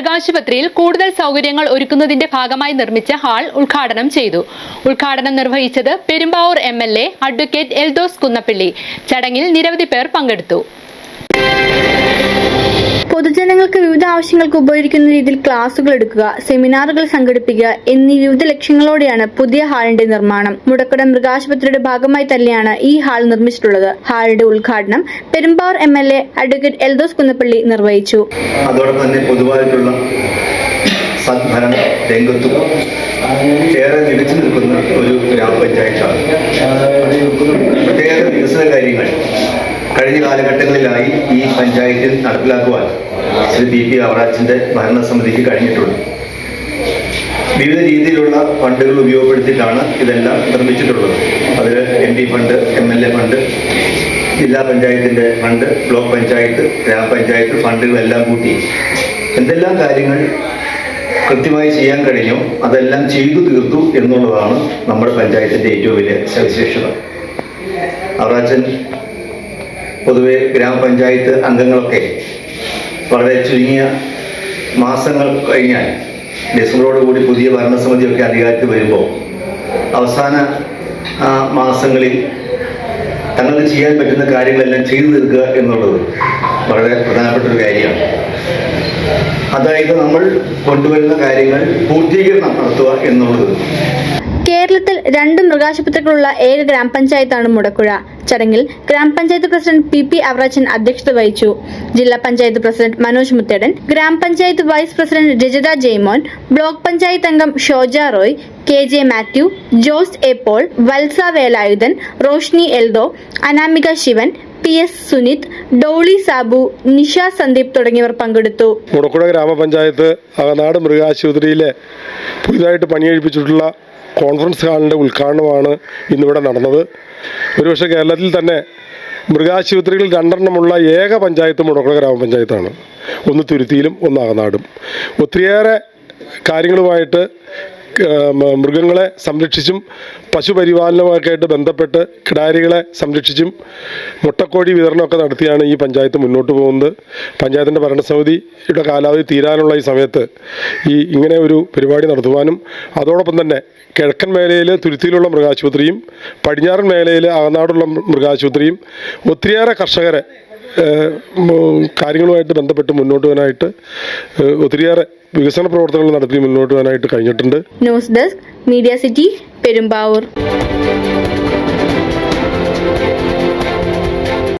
മൃഗാശുപത്രിയിൽ കൂടുതൽ സൗകര്യങ്ങൾ ഒരുക്കുന്നതിന്റെ ഭാഗമായി നിർമ്മിച്ച ഹാൾ ഉദ്ഘാടനം ചെയ്തു. ഉദ്ഘാടനം നിർവഹിച്ചത് Perumbavoor M L A advocate Eldhose Kunnappilly. ചടങ്ങിൽ നിരവധി പേർ പങ്കെടുത്തു. പൊതുജനങ്ങൾക്ക് വിവിധ ആവശ്യങ്ങൾക്ക് ഉപകരിക്കുന്ന രീതിയിൽ ക്ലാസുകൾ എടുക്കുക സെമിനാറുകൾ സംഘടിപ്പിക്കുക എന്നീ വിവിധ ലക്ഷ്യങ്ങളോടെയാണ് പുതിയ ഹാളിന്റെ നിർമ്മാണം. മുടക്കട മൃഗാശുപത്രിയുടെ ഭാഗമായി തന്നെയാണ് ഈ ഹാൾ നിർമ്മിച്ചിട്ടുള്ളത്. ഹാളിന്റെ ഉദ്ഘാടനം Perumbavoor M L A advocate Eldhose Kunnappilly നിർവഹിച്ചു. അതോടൊപ്പം തന്നെ പൊതുവായിട്ടുള്ള സദ്ഭരണ രംഗത്തും ഏറെ മികച്ചു നിൽക്കുന്ന ഒരു ഗ്രാമപഞ്ചായത്താണ്. പ്രത്യേക വികസന കാര്യങ്ങൾ. കഴിഞ്ഞ കാലഘട്ടങ്ങളിലായി ഈ പഞ്ചായത്തിൽ നടപ്പിലാക്കുവാൻ ശ്രീ പി പി അവറാച്ചിന്റെ ഭരണസമിതിക്ക് കഴിഞ്ഞിട്ടുണ്ട്. വിവിധ രീതിയിലുള്ള ഫണ്ടുകൾ ഉപയോഗപ്പെടുത്തിയിട്ടാണ് ഇതെല്ലാം നിർമ്മിച്ചിട്ടുള്ളത്. അതിൽ M P fund M L A fund ജില്ലാ പഞ്ചായത്തിന്റെ ഫണ്ട് ബ്ലോക്ക് പഞ്ചായത്ത് ഗ്രാമപഞ്ചായത്ത് ഫണ്ടുകളെല്ലാം കൂട്ടി എന്തെല്ലാം കാര്യങ്ങൾ കൃത്യമായി ചെയ്യാൻ കഴിഞ്ഞോ അതെല്ലാം ചെയ്തു തീർത്തു എന്നുള്ളതാണ് നമ്മുടെ പഞ്ചായത്തിന്റെ ഏറ്റവും വലിയ സവിശേഷത. അവറാച്ചൻ പൊതുവെ ഗ്രാമപഞ്ചായത്ത് അംഗങ്ങളൊക്കെ വളരെ ചുരുങ്ങിയ മാസങ്ങൾ കഴിഞ്ഞാൽ ഡിസംബറോട് കൂടി പുതിയ ഭരണസമിതിയൊക്കെ അധികാരത്തിൽ വരുമ്പോൾ അവസാന മാസങ്ങളിൽ തങ്ങൾക്ക് ചെയ്യാൻ പറ്റുന്ന കാര്യങ്ങളെല്ലാം ചെയ്തു തീർക്കുക എന്നുള്ളത് വളരെ പ്രധാനപ്പെട്ട ഒരു കാര്യമാണ്. അതായത് നമ്മൾ കൊണ്ടുവരുന്ന കാര്യങ്ങൾ പൂർത്തീകരണം നടത്തുക എന്നുള്ളത്. കേരളത്തിൽ രണ്ട് മൃഗാശുപത്രികളുള്ള ഏക ഗ്രാമപഞ്ചായത്താണ് മുടക്കുഴ. ചടങ്ങിൽ ഗ്രാമപഞ്ചായത്ത് പ്രസിഡന്റ് പി പി അവറാച്ചൻ അധ്യക്ഷത വഹിച്ചു. ജില്ലാ പഞ്ചായത്ത് പ്രസിഡന്റ് മനോജ് മുത്തേടൻ ഗ്രാമപഞ്ചായത്ത് vice president Rajitha Jaimon block panchayat അംഗം Shoja Roy K J Mathew Jose A Paul Valsa Velayudhan Roshni Eldho Anamika Shivan P S Sunith Dolly Sabu Nisha Sandeep തുടങ്ങിയവർ പങ്കെടുത്തു. മുടക്കുട ഗ്രാമപഞ്ചായത്ത് അകനാട് മൃഗാശുപത്രിയിലെ പുതിയതായിട്ട് പണിയെഴുപ്പിച്ചിട്ടുള്ള conference ഹാളിന്റെ ഉദ്ഘാടനമാണ് ഇന്നിവിടെ നടന്നത്. ഒരുപക്ഷെ കേരളത്തിൽ തന്നെ മൃഗാശുപത്രികൾ രണ്ടെണ്ണമുള്ള ഏക പഞ്ചായത്ത് മുടക്കുട ഗ്രാമപഞ്ചായത്താണ്. ഒന്ന് തുരുത്തിയിലും ഒന്ന് അകനാടും. ഒത്തിരിയേറെ കാര്യങ്ങളുമായിട്ട് മൃഗങ്ങളെ സംരക്ഷിച്ചും പശുപരിപാലനമൊക്കെ ബന്ധപ്പെട്ട് കിടാരികളെ സംരക്ഷിച്ചും മുട്ടക്കോഴി വിതരണമൊക്കെ നടത്തിയാണ് ഈ പഞ്ചായത്ത് മുന്നോട്ട് പോകുന്നത്. പഞ്ചായത്തിന്റെ ഭരണസമിതിയുടെ കാലാവധി തീരാനുള്ള ഈ സമയത്ത് ഈ ഇങ്ങനെ ഒരു പരിപാടി നടത്തുവാനും അതോടൊപ്പം തന്നെ കിഴക്കൻ മേഖലയിൽ തുരുത്തിയിലുള്ള മൃഗാശുപത്രിയും പടിഞ്ഞാറൻ മേഖലയിൽ അകനാടുള്ള മൃഗാശുപത്രിയും ഒത്തിരിയേറെ കർഷകരെ കാര്യങ്ങളുമായിട്ട് ബന്ധപ്പെട്ട് മുന്നോട്ട് പോകാനായിട്ട് ഒത്തിരിയേറെ വികസന പ്രവർത്തനങ്ങൾ നടത്തി മുന്നോട്ട് പോകാനായിട്ട് കഴിഞ്ഞിട്ടുണ്ട്. News desk media city Perumbavoor